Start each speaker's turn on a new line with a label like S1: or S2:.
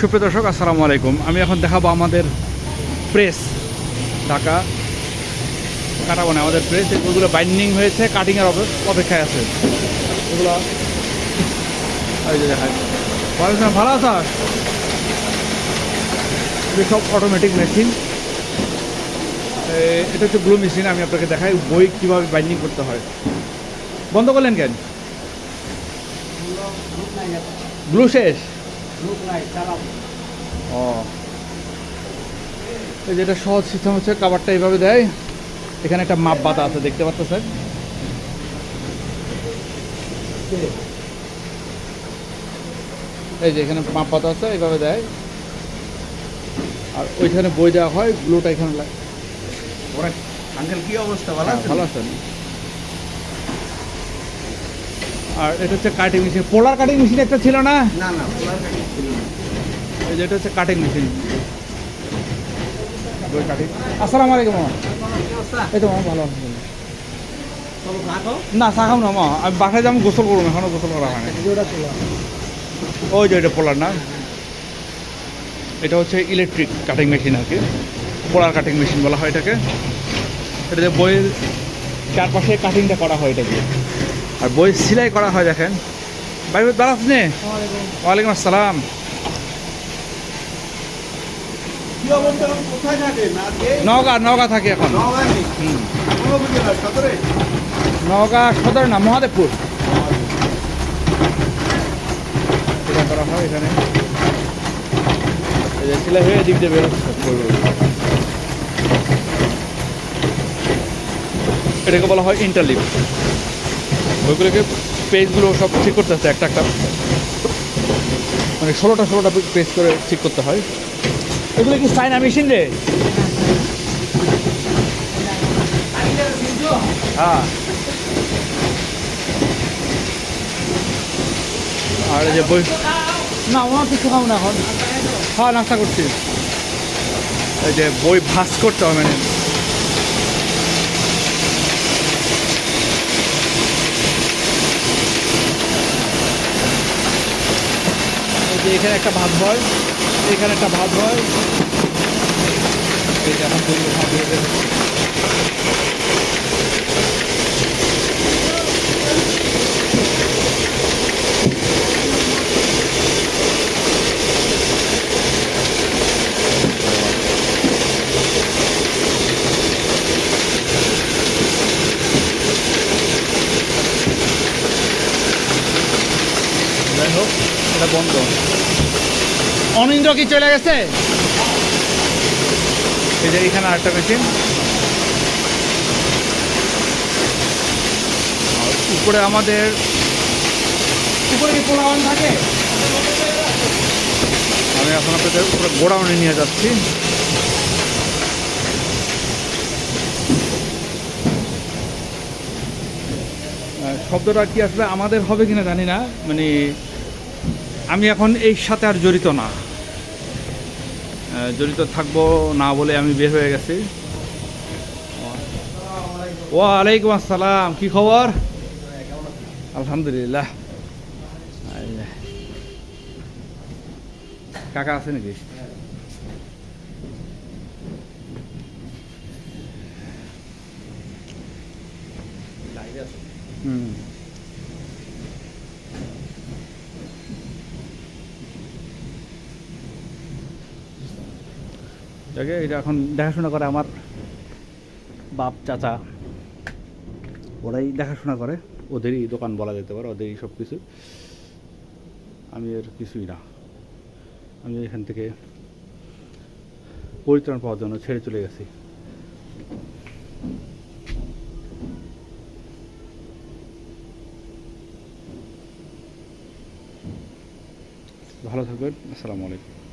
S1: সুপ্রিয় দর্শক আসসালামু আলাইকুম। আমি এখন দেখাবো আমাদের প্রেস ঢাকা কাটাবো না আমাদের প্রেস এগুলো বাইন্ডিং হয়েছে কাটিংয়ের অপেক্ষায় আছে। এগুলো এই যে দেখায় ভালো আছো সব অটোমেটিক মেশিন এটা হচ্ছে ব্লু মেশিন আমি আপনাকে দেখাই বই কীভাবে বাইন্ডিং করতে হয়। বন্ধ করলেন কেন? ব্লু শেষ? ও। এই যেটা সহজ সিস্টেম হচ্ছে কাবারটা এইভাবে দেয়। এখানে একটা মাপ বাতা আছে দেখতে পাচ্ছ স্যার এই যে এখানে মাপ পাতা আছে এইভাবে দেয়। আর ওইখানে বই দেওয়া হয় গ্লুটা এখানে লাগে
S2: আঙ্কেল কি অবস্থা? ভালো
S1: হ্যাঁ, ভালো আছেন। আর এটা হচ্ছে cutting machine polar cutting machine একটা ছিল না?
S2: না না পোলার কাটিং ছিল না।
S1: এই যে এটা হচ্ছে কাটিং মেশিন বই কাটিং আসসালামু আলাইকুম? এই তো মামা ভালো আছি না চা খাম না মা আমি বাসায় যাব গোসল করব এখনও গোসল করা হয় ওই যে এটা পোলার না? এটা হচ্ছে ইলেকট্রিক কাটিং মেশিন আর কি। পোলার কাটিং মেশিন বলা হয় এটাকে। এটা যে বইয়ের চারপাশে কাটিংটা করা হয় এটাকে। আর বই সেলাই করা হয় দেখেন। ভাই ভালো আছেন ওয়ালাইকুম আসসালাম? নওগাঁ নওগাঁ থাকি এখন।
S2: উপজেলা, সদরে?
S1: না মহাদেবপুর। এটা করা হয় এখানে। সেলাই হয়ে এদিক দিয়ে এটাকে বলা হয় ইন্টারলিপ ওইগুলোকে পেজগুলো সব ঠিক করতে হচ্ছে একটা একটা। মানে ষোলোটা ষোলোটা পেজ করে ঠিক করতে হয়। এগুলো কি চাইনা মেশিন রে? হ্যাঁ। আর এই যে বই না আমার কিছু খাও না এখন। হ্যাঁ নাস্তা করছি। এই যে বই ভাস করতে হবে মানে এখানে একটা ভাত হয়। এখানে একটা ভাত হয়। এই যে এখন বইগুলো ভাত হয়ে যাই হোক এটা বন্ধ। অনিন্দ্র কি চলে গেছে? এই যে এখানে আরেকটা মেশিন আর উপরে আমাদের উপরে কি পোলাওয়ান থাকে? আমি এখন আপনাদের উপরে গোডাউনে নিয়ে যাচ্ছি। শব্দটা কি আসলে আমাদের হবে কিনা জানি না। মানে আমি এখন এই সাথে আর জড়িত না। জড়িত থাকব না বলে আমি বের হয়ে গেছি। ওয়ালাইকুম আসসালাম, কি খবর? আলহামদুলিল্লাহ। কাকা আছে নাকি? হুম। যাকে এটা এখন দেখাশোনা করে আমার বাপ, চাচা। ওরাই দেখাশোনা করে। ওদেরই দোকান বলা যেতে পারে, ওদেরই সব কিছু। আমি এর কিছুই না। আমি এখান থেকে পরিত্রাণ পাওয়ার জন্য ছেড়ে চলে গেছি। ভালো থাকবেন, আসসালামু আলাইকুম।